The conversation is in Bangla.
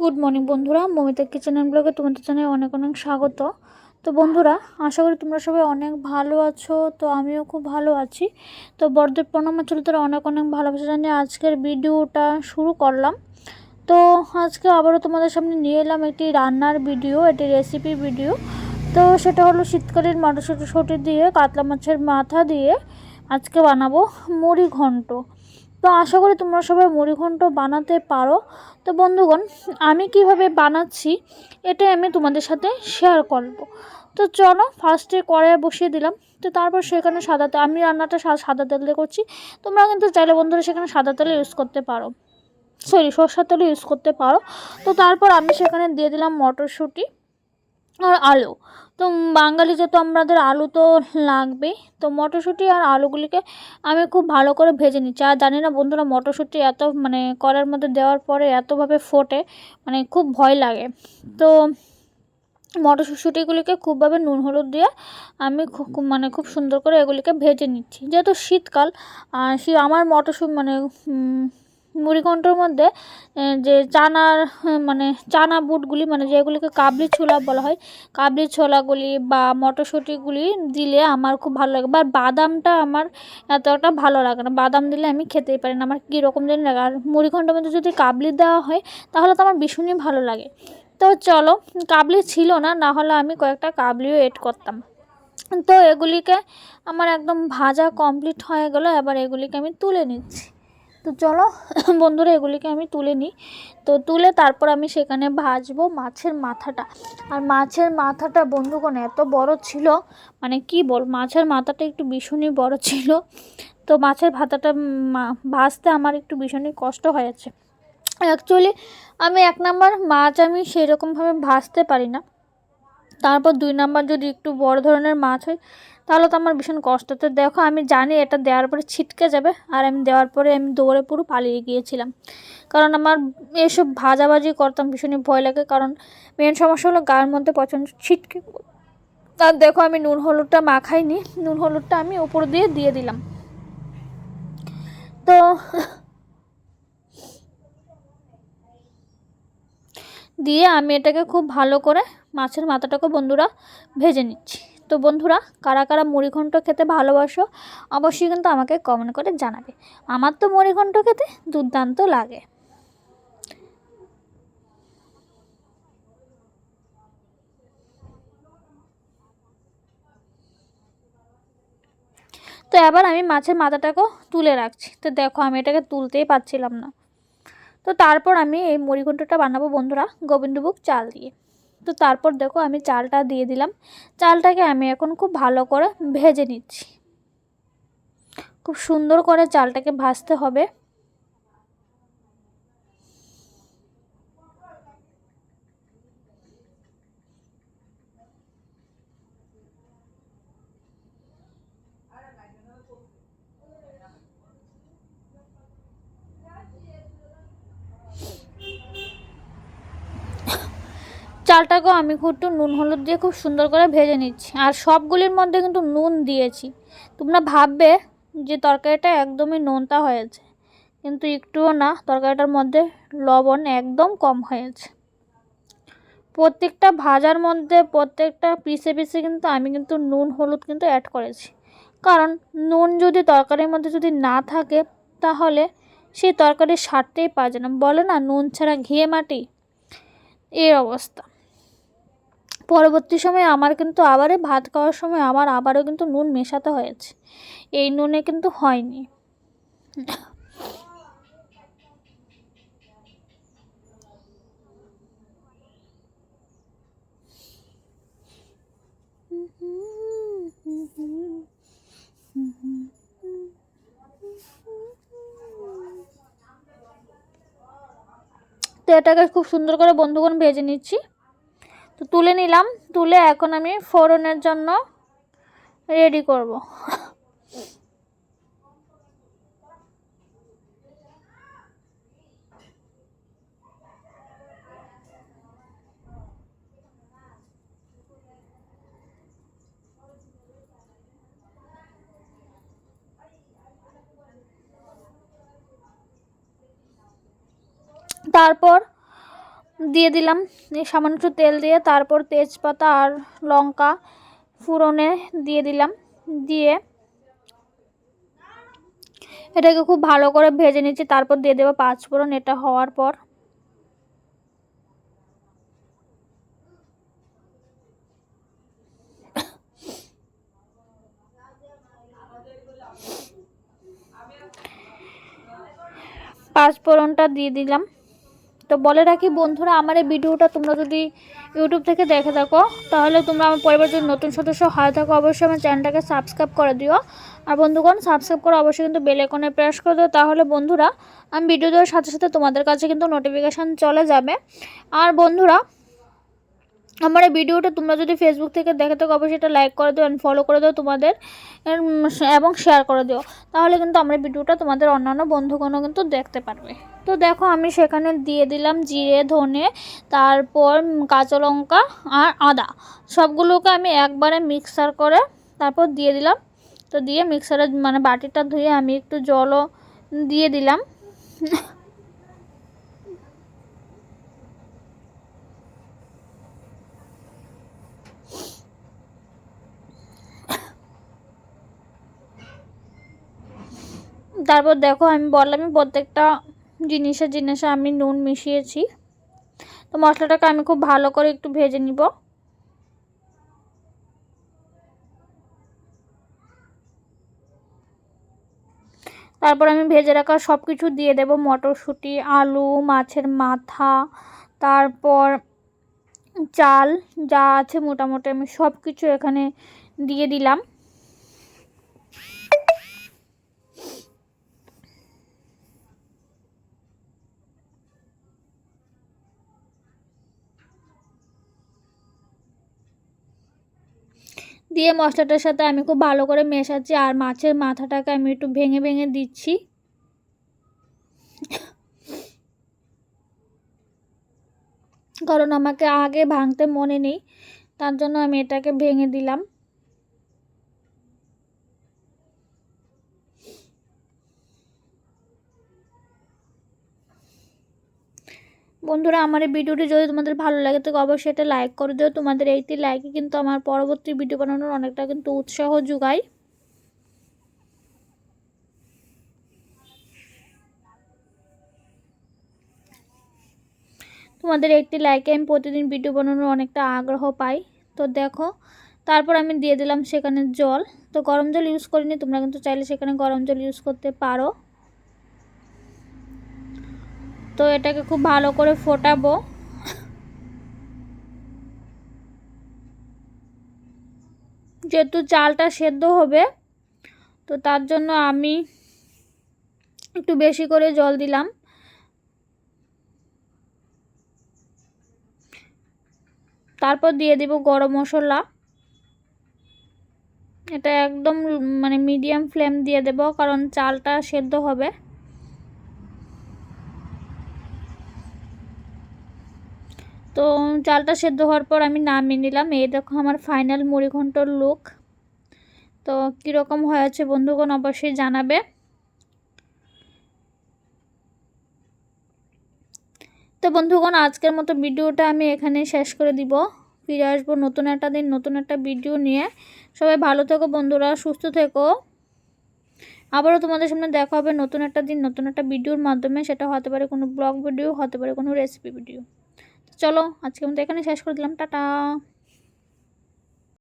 গুড মর্নিং বন্ধুরা। মমিতা কিচেন অ্যান্ড ব্লগে তোমাদের জানাই অনেক অনেক স্বাগত। তো বন্ধুরা, আশা করি তোমরা সবাই অনেক ভালো আছো। তো আমিও খুব ভালো আছি। তো বড়দের প্রণাম চলে তারা অনেক অনেক ভালোবাসা জানিয়ে আজকের ভিডিওটা শুরু করলাম। তো আজকে আবারও তোমাদের সামনে নিয়ে এলাম একটি রান্নার ভিডিও, একটি রেসিপি ভিডিও। তো সেটা হলো শীতকালীন মটরশুঁটি দিয়ে, কাতলা মাছের মাথা দিয়ে আজকে বানাবো মুড়ি ঘন্ট। তো আশা করি তোমরা সবাই মুড়িঘণ্ট বানাতে পারো। তো বন্ধুগণ, আমি কীভাবে বানাচ্ছি এটাই আমি তোমাদের সাথে শেয়ার করব। তো চলো ফার্স্টে কড়াইয়ে বসিয়ে দিলাম। তো তারপর সেখানে সাদা আমি রান্নাটা সাদা তেল দিয়ে করছি। তোমরা কিন্তু চাইলে বন্ধুরা সেখানে সাদা তেলে ইউজ করতে পারো। সরি সর্ষার তেলও ইউজ করতে পারো। তো তারপর আমি সেখানে দিয়ে দিলাম মটরশুঁটি। আর আলু। তো বাঙালিতে তো আমাদের আলু তো লাগবেই তো মটরশুঁটি আর আলুগুলিকে আমি খুব ভালো করে ভেজে নিচ্ছি। আর জানি না বন্ধুরা মটরশুঁটি এত মানে কড়ার মধ্যে দেওয়ার পরে এতভাবে ফোটে মানে খুব ভয় লাগে। তো মটরশুঁটিগুলিকে খুবভাবে নুন হলুদ দিয়ে আমি খুব মানে খুব সুন্দর করে এগুলিকে ভেজে নিচ্ছি। যেহেতু শীতকাল সে আমার মটরশুঁটি মানে মুড়িঘণ্টর মধ্যে যে চানার মানে চানা বুটগুলি মানে যেগুলিকে কাবলি ছোলা বলা হয়, কাবলি ছোলাগুলি বা মটরশুঁটিগুলি দিলে আমার খুব ভালো লাগে। বা বাদামটা আমার এতটা ভালো লাগে না। বাদাম দিলে আমি খেতেই পারি না। আমার কীরকম যেন লাগে। আর মুড়িঘণ্টার মধ্যে যদি কাবলি দেওয়া হয়, তাহলে তো আমার ভীষণই ভালো লাগে। তো চলো, কাবলি ছিল না না হলে আমি কয়েকটা কাবলিও এড করতাম। তো এগুলিকে আমার একদম ভাজা কমপ্লিট হয়ে গেলো। এবার এগুলিকে আমি তুলে নিচ্ছি। তো চলো, বন্ধুরা এগুলিকে আমি তুলে নিই। তো তুলে তারপর আমি সেখানে ভাজবো মাছের মাথাটা। আর মাছের মাথাটা, বন্ধুগণ, এত বড় ছিল মানে কি বল, মাছের মাথাটা একটু ভীষণই বড় ছিল। তো মাছের ভাতাটা ভাজতে আমার একটু ভীষণই কষ্ট হয়েছে অ্যাকচুয়ালি আমি এক নাম্বার মাছ আমি সেরকমভাবে ভাজতে পারি না। তারপর দুই নাম্বার যদি একটু বড় ধরনের মাছ হয়, তাহলে তো আমার ভীষণ কষ্ট। তো দেখো, আমি জানি এটা দেওয়ার পরে ছিটকে যাবে, আর আমি দেওয়ার পরে আমি দৌড়ে পুরো পালিয়ে গিয়েছিলাম। কারণ আমার এসব ভাজাভাজি করতাম, ভীষণই ভয় লাগে। কারণ মেন সমস্যা হলো গায়ের মধ্যে প্রচণ্ড ছিটকে তার দেখো, আমি নুন হলুদটা মাখাইনি, নুন হলুদটা আমি উপর দিয়ে দিয়ে দিলাম। তো দিয়ে আমি এটাকে খুব ভালো করে মাছের মাথাটাকে বন্ধুরা ভেজে নিচ্ছি। তো বন্ধুরা, কারা কারা মুড়িঘণ্ট খেতে ভালোবাসো অবশ্যই কিন্তু আমাকে কমেন্ট করে জানাবে। আমার তো মুড়িঘণ্ট খেতে দুর্দান্ত লাগে। তো এবার আমি মাছের মাথাটাকেও তুলে রাখছি। তো দেখো, আমি এটাকে তুলতেই পারছিলাম না। তো তারপর আমি এই মুড়িঘণ্টটা বানাবো বন্ধুরা, গোবিন্দভোগ চাল দিয়ে। তো তারপর দেখো আমি চালটা দিয়ে দিলাম। চালটাকে আমি এখন খুব ভালো করে ভেজে নিচ্ছি। খুব সুন্দর করে চালটাকে ভাজতে হবে। চালটাকেও আমি একটু নুন, হলুদ দিয়ে খুব সুন্দর করে ভেজে নিচ্ছি। আর সবগুলির মধ্যে কিন্তু নুন দিয়েছি। তোমরা ভাববে যে তরকারিটা একদমই নোনতা হয়েছে, কিন্তু একটুও না, তরকারিটার মধ্যে লবণ একদম কম হয়েছে। প্রত্যেকটা ভাজার মধ্যে প্রত্যেকটা পিসে পিসে কিন্তু আমি কিন্তু নুন, হলুদ কিন্তু অ্যাড করেছি। কারণ নুন যদি তরকারির মধ্যে যদি না থাকে, তাহলে সেই তরকারির স্বাদটাই পাওয়া যায় না। বলে না, নুন ছাড়া ঘিয়ে মাটি? এর অবস্থা। পরবর্তী সময়ে আমার কিন্তু আবারে ভাত খাওয়ার সময় আমার আবারও কিন্তু নুন মেশাতে হয়েছে। এই নুনে কিন্তু হয়নি। তো এটাকে খুব সুন্দর করে বন্ধুগণ ভেজে নিচ্ছি। তুলে নিলাম তুলে এখন আমি ফোড়নের জন্য রেডি করব। তারপর দিয়ে দিলাম। সামান্য একটু তেল দিয়ে তারপর তেজপাতা আর লঙ্কা ফুরনে দিয়ে দিলাম। দিয়ে এটাকে খুব ভালো করে ভেজে নিচ্ছি, তারপর দিয়ে দেবো পাঁচ ফোড়ন। এটা হওয়ার পর পাঁচ ফোড়নটা দিয়ে দিলাম। তো বলে রাখি বন্ধুরা, আমার এই ভিডিওটা তোমরা যদি ইউটিউব থেকে দেখে থাকো, তাহলে তোমরা আমার পরিবারের যদি নতুন সদস্য হয়ে থাকো, অবশ্যই আমার চ্যানেলটাকে সাবস্ক্রাইব করে দিও। আর বন্ধুগণ সাবস্ক্রাইব করে অবশ্যই কিন্তু বেল আইকনে প্রেস করে দিও। তাহলে বন্ধুরা, আমি ভিডিও দেওয়ার সাথে সাথে তোমাদের কাছে কিন্তু নোটিফিকেশান চলে যাবে। আর বন্ধুরা আমার এই ভিডিওটা তোমরা যদি ফেসবুক থেকে দেখে থাকো, অবশ্যই এটা লাইক করে দিও অ্যান্ড ফলো করে দিও তোমাদের এবং শেয়ার করে দিও। তাহলে কিন্তু আমার ভিডিওটা তোমাদের অন্যান্য বন্ধুগণও কিন্তু দেখতে পারবে। তো দেখো, আমি সেখানে দিয়ে দিলাম জিরে, ধনে, তারপর কাঁচা লঙ্কা আর আদা। সবগুলোকে আমি একবারে মিক্সার করে তারপর দিয়ে দিলাম। তো দিয়ে মিক্সারে মানে বাটিটা ধুয়ে আমি একটু জলও দিয়ে দিলাম। তারপর দেখো আমি বললামই প্রত্যেকটা জিনিসে জিনিসে আমি নুন মিশিয়েছি। তো মশলাটাকে আমি খুব ভালো করে একটু ভেজে নিব। তারপর আমি ভেজে রাখা সব কিছু দিয়ে দেব। মটরশুঁটি, আলু, মাছের মাথা, তারপর চাল যা আছে মোটামুটি আমি সব কিছু এখানে দিয়ে দিলাম। দিয়ে মশলাটার সাথে আমি খুব ভালো করে মেশাচ্ছি আর মাছের মাথাটাকে আমি একটু ভেঙে ভেঙে দিচ্ছি। কারণ আমাকে আগে ভাঙতে মনে নেই, তার জন্য আমি এটাকে ভেঙে দিলাম। বন্ধুরা, আমার এই ভিডিওটি যদি তোমাদের ভালো লাগে, তো অবশ্যই এটা লাইক করে দিও। তোমাদের এইটি লাইকে কিন্তু আমার পরবর্তী ভিডিও বানানোর অনেকটা কিন্তু উৎসাহ যোগায়। তোমাদের একটি লাইকে আমি প্রতিদিন ভিডিও বানানোর অনেকটা আগ্রহ পাই। তো দেখো, তারপর আমি দিয়ে দিলাম সেখানে জল। তো গরম জল ইউজ করিনি, তোমরা কিন্তু চাইলে সেখানে গরম জল ইউজ করতে পারো। তো এটাকে খুব ভালো করে ফোটাবো। যেহেতু চালটা সেদ্ধ হবে, তো তার জন্য আমি একটু বেশি করে জল দিলাম। তারপর দিয়ে দিব গরম মশলা। এটা একদম মানে মিডিয়াম ফ্লেম দিয়ে দেব, কারণ চালটা সেদ্ধ হবে। তো চালটা সেদ্ধ হওয়ার পর আমি নামিয়ে নিলাম। এই দেখো আমার ফাইনাল মুড়িঘণ্টর লুক তো কীরকম হয়েছে বন্ধুগণ অবশ্যই জানাবে। তো বন্ধুগণ, আজকের মতো ভিডিওটা আমি এখানে শেষ করে দিব। ফিরে আসব নতুন একটা দিন, নতুন একটা ভিডিও নিয়ে। সবাই ভালো থেকো বন্ধুরা, সুস্থ থেকো। আবারও তোমাদের সামনে দেখা হবে নতুন একটা দিন, নতুন একটা ভিডিওর মাধ্যমে। সেটা হতে পারে কোনো ব্লগ ভিডিও হতে পারে কোনো রেসিপি ভিডিও চলো আজকে মতো এখানে শেষ করে দিলাম টাটা।